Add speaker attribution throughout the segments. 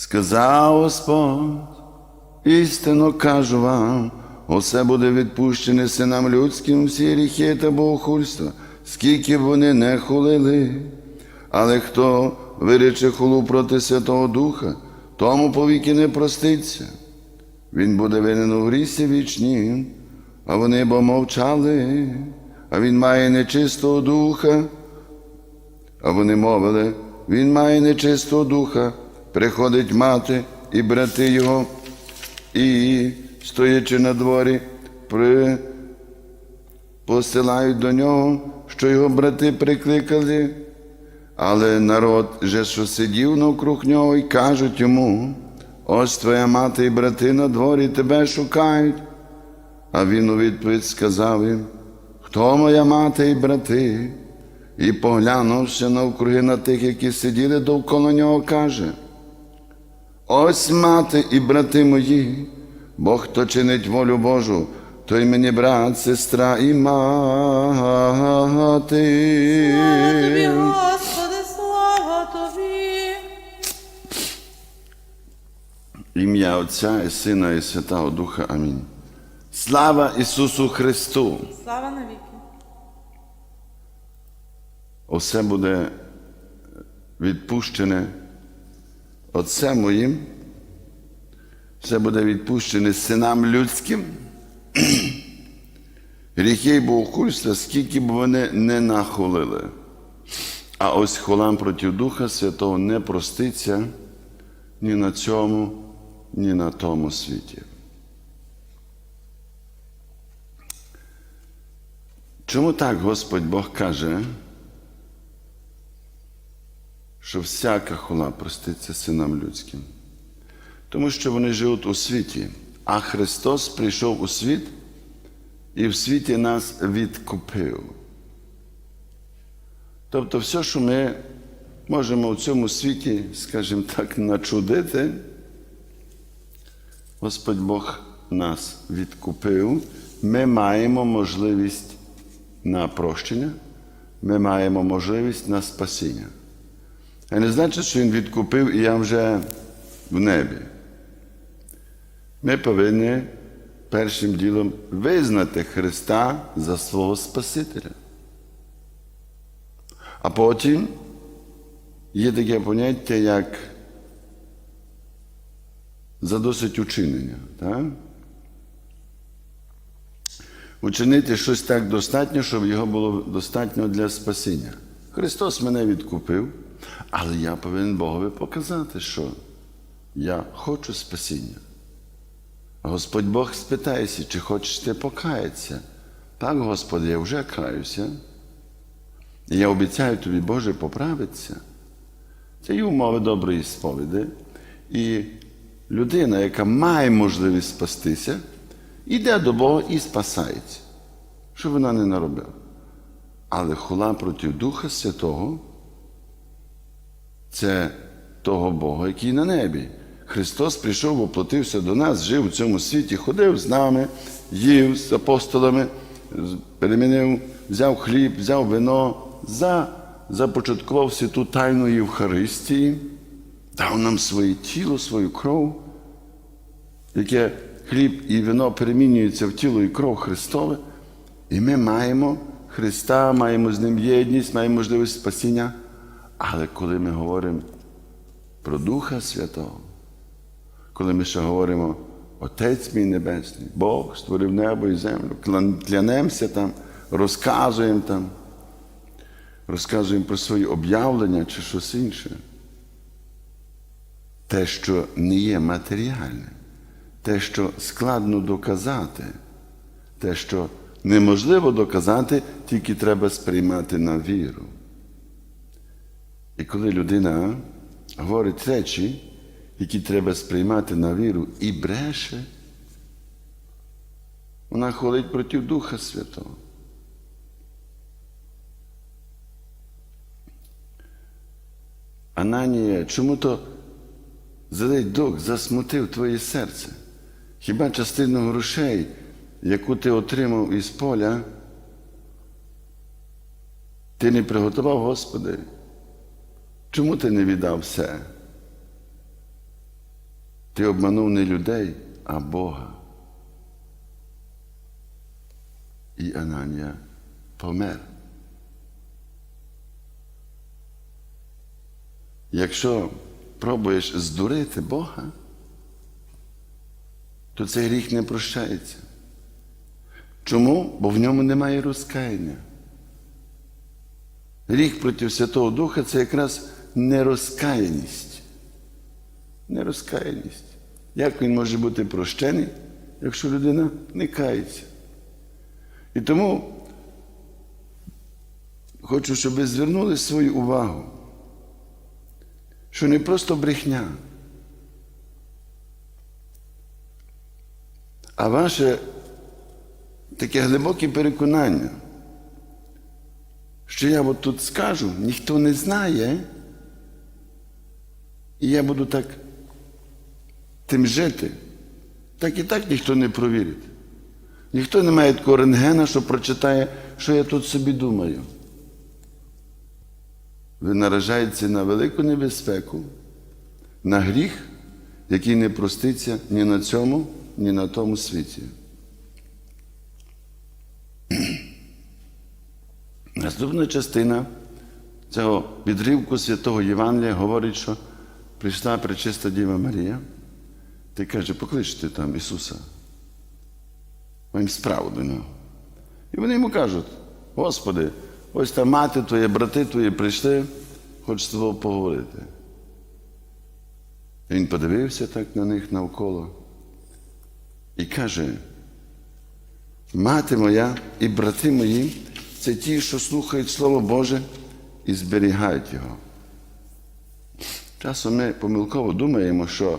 Speaker 1: Сказав Господь, істинно кажу вам, усе буде відпущене синам людським всі гріхи та богохульства, скільки б вони не хулили. Але хто вирече хулу проти Святого Духа, тому повіки не проститься. Він буде винен у грісі вічні, а вони бо мовчали, а він має нечистого духа. А вони мовили, він має нечистого духа, приходить мати і брати його, і, стоячи на дворі, при... посилають до нього, що його брати прикликали. Але народ же, що сидів навкруг нього, і кажуть йому: ось твоя мати і брати на дворі тебе шукають. А він у відповідь сказав їм: Хто моя мати і брати? І, поглянувши навкруги на тих, які сиділи довкола нього, каже: Ось мати і брати мої, бо хто чинить волю Божу, той мені брат, сестра і мати.
Speaker 2: Слава тобі, Господи, слава тобі.
Speaker 1: Ім'я Отця і Сина і Святого Духа. Амінь. Слава Ісусу Христу!
Speaker 2: Слава навіки.
Speaker 1: Усе буде відпущене Отцем моїм, все буде відпущене синам людським. Гріхи богохульства, скільки б вони не нахулили. А ось хулам проти Духа Святого не проститься ні на цьому, ні на тому світі. Чому так Господь Бог каже, що всяка хула проститься синам людським? Тому що вони живуть у світі, а Христос прийшов у світ і в світі нас відкупив. Тобто, все, що ми можемо у цьому світі, скажімо так, начудити, Господь Бог нас відкупив, ми маємо можливість на прощення, ми маємо можливість на спасіння. А не значить, що Він відкупив і я вже в небі. Ми повинні першим ділом визнати Христа за свого Спасителя. А потім є таке поняття, як за досить учинення. Так? Учинити щось так достатньо, щоб його було достатньо для спасіння. Христос мене відкупив, але я повинен Богові показати, що я хочу спасіння. Господь Бог спитається, чи хочеш ти покаятися? Так, Господи, я вже каюся. І я обіцяю тобі, Боже, поправитися. Це є умови доброї сповіді. І людина, яка має можливість спастися, йде до Бога і спасається, що вона не наробила. Але хула проти Духа Святого це того Бога, який на небі. Христос прийшов, воплотився до нас, жив у цьому світі, ходив з нами, їв з апостолами, перемінив, взяв хліб, взяв вино, за, започаткував святу тайну Євхаристії, дав нам своє тіло, свою кров, яке хліб і вино перемінюються в тіло і кров Христове, і ми маємо Христа, маємо з Ним єдність, маємо можливість спасіння. Але коли ми говоримо про Духа Святого, коли ми ще говоримо, Отець мій Небесний, Бог створив небо і землю, клянемося там, розказуємо там, розказуємо про свої об'явлення чи щось інше. Те, що не є матеріальне, те, що складно доказати, те, що неможливо доказати, тільки треба сприймати на віру. І коли людина говорить речі, які треба сприймати на віру і бреше, вона ходить проти Духа Святого. Ананія, чому то злий дух засмутив твоє серце? Хіба частину грошей, яку ти отримав із поля, ти не приготував, Господи? Чому ти не віддав все? Ти обманув не людей, а Бога. І Ананія помер. Якщо пробуєш здурити Бога, то цей гріх не прощається. Чому? Бо в ньому немає розкаяння. Гріх проти Святого Духа це якраз нерозкаяність. Нерозкаяність. Як він може бути прощений, якщо людина не кається? І тому хочу, щоб ви звернули свою увагу, що не просто брехня, а ваше таке глибоке переконання, що я от тут скажу, ніхто не знає, і я буду так тим жити, так і так ніхто не провірить. Ніхто не має такого що прочитає, що я тут собі думаю. Ви наражаєтеся на велику небезпеку, на гріх, який не проститься ні на цьому, ні на тому світі. Наступна частина цього відривку святого Євангелія говорить, що прийшла пречиста Діва Марія та каже, покличте там Ісуса. Маємо справу до нього. І вони йому кажуть: Господи, ось та мати твоя, брати твої прийшли, хочуть з тобою поговорити. Він подивився так на них навколо і каже, мати моя і брати мої це ті, що слухають Слово Боже і зберігають його. Часом ми помилково думаємо, що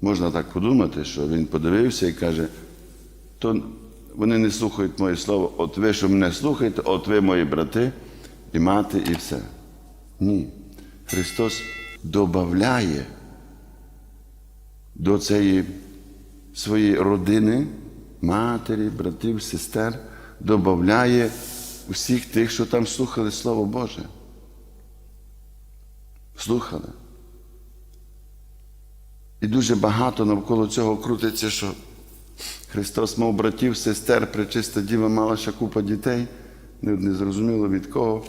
Speaker 1: можна так подумати, що він подивився і каже, то вони не слухають моє слово, от ви, що мене слухаєте, от ви мої брати і мати, і все. Ні. Христос додає до цієї своєї родини, матері, братів, сестер, додає усіх тих, що там слухали Слово Боже. Слухали. І дуже багато навколо цього крутиться, що Христос мав братів, сестер, пречиста діва мала ще купа дітей, не зрозуміло від кого.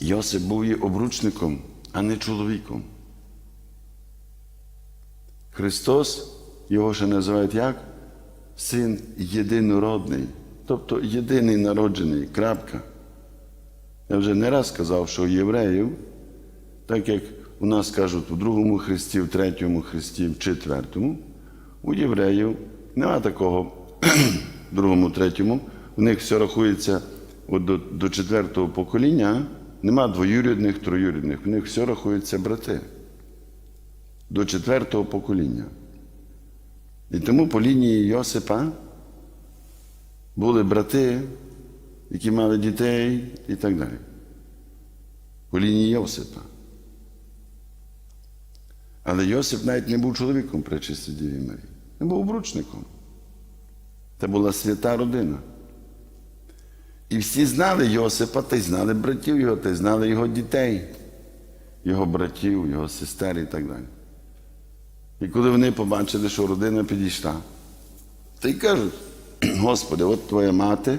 Speaker 1: Йосип був її обручником, а не чоловіком. Христос, його ще називають як? Син єдинородний, тобто єдиний народжений. крапка. Я вже не раз сказав, що у євреїв, так як у нас кажуть у другому хресті, в третьому хресті, в четвертому, у євреїв нема такого в другому, третьому. У них все рахується от до, до четвертого покоління, нема двоюрідних, троюрідних, у них все рахується брати. До четвертого покоління. І тому по лінії Йосипа були брати, які мали дітей і так далі. По лінії Йосипа. Але Йосип навіть не був чоловіком при чистій Діві Марії. Він був обручником. Це була свята родина. І всі знали Йосипа, та й знали братів його, та й знали його дітей, його братів, його сестер і так далі. І коли вони побачили, що родина підійшла, то й кажуть, Господи, от твоя мати,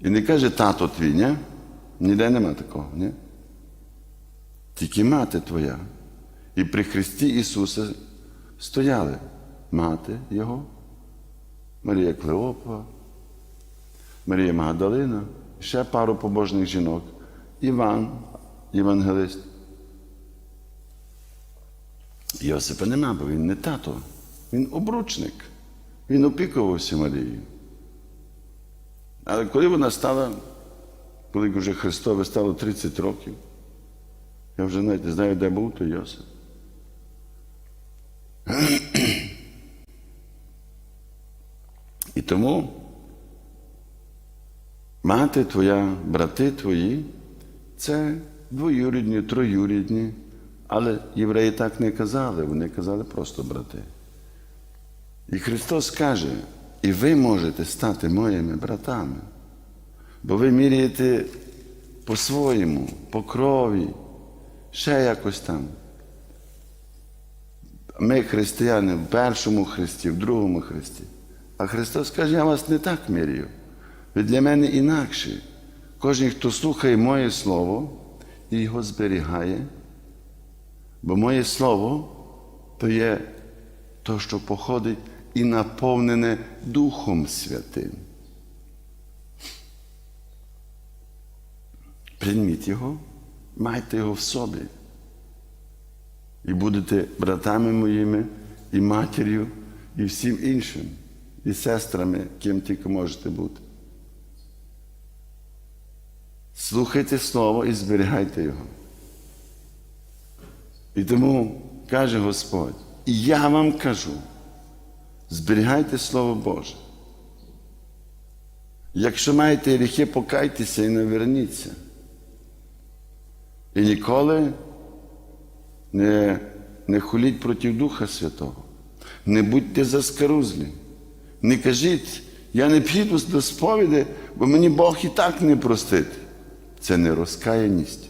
Speaker 1: і не каже тато твій, ні? Ніде нема такого, ні? Тільки мати твоя. І при Христі Ісуса стояли мати Його, Марія Клеопа, Марія Магдалина, ще пару побожних жінок, Іван, Євангелист. Йосипа нема, бо він не тато, він обручник. Він опікувався Марією. Але коли вона стала, коли вже Христове стало 30 років, я вже навіть не знаю, де був той Йосип. І тому мати твоя, брати твої це двоюрідні, троюрідні, але євреї так не казали, вони казали просто брати. І Христос каже, і ви можете стати моїми братами, бо ви міряєте по-своєму, по крові, ще якось там. Ми християни в першому Христі, в другому Христі. А Христос каже, я вас не так міряю. Ви для мене інакші. Кожен, хто слухає моє Слово і його зберігає, бо моє Слово то є то, що походить і наповнене Духом Святим. Прийміть його, майте його в собі. І будете братами моїми, і матір'ю, і всім іншим, і сестрами, ким тільки можете бути. Слухайте Слово і зберігайте його. І тому каже Господь, і я вам кажу, зберігайте Слово Боже. Якщо маєте гріхи, покайтеся і наверніться. І ніколи не, не хуліть проти Духа Святого. Не будьте заскарузлі. Не кажіть, я не піду до сповіді, бо мені Бог і так не простить. Це не розкаяність.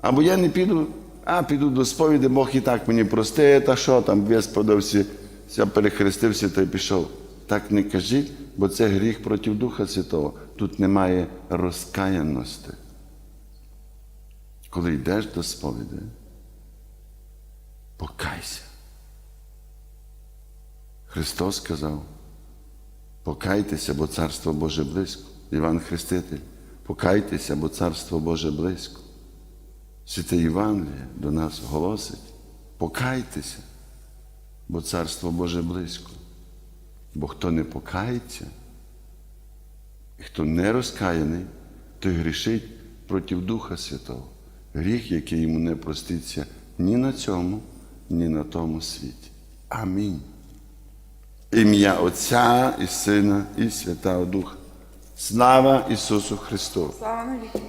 Speaker 1: Або я не піду, а піду до сповіді, Бог і так мені простить, а що там, вес подався, я перехрестився та й пішов. Так не кажіть, бо це гріх проти Духа Святого. Тут немає розкаяності. Коли йдеш до сповіді, покайся. Христос сказав, покайтеся, бо Царство Боже близько. Іван Хреститель, покайтеся, бо Царство Боже близько. Святе Євангеліє до нас голосить, покайтеся, бо Царство Боже близько. Бо хто не покається, хто не розкаяний, той грішить проти Духа Святого. Гріх, який йому не проститься ні на цьому, ні на тому світі. Амінь. Ім'я Отця і Сина, і Святого Духа. Слава Ісусу Христу!
Speaker 2: Слава навіки.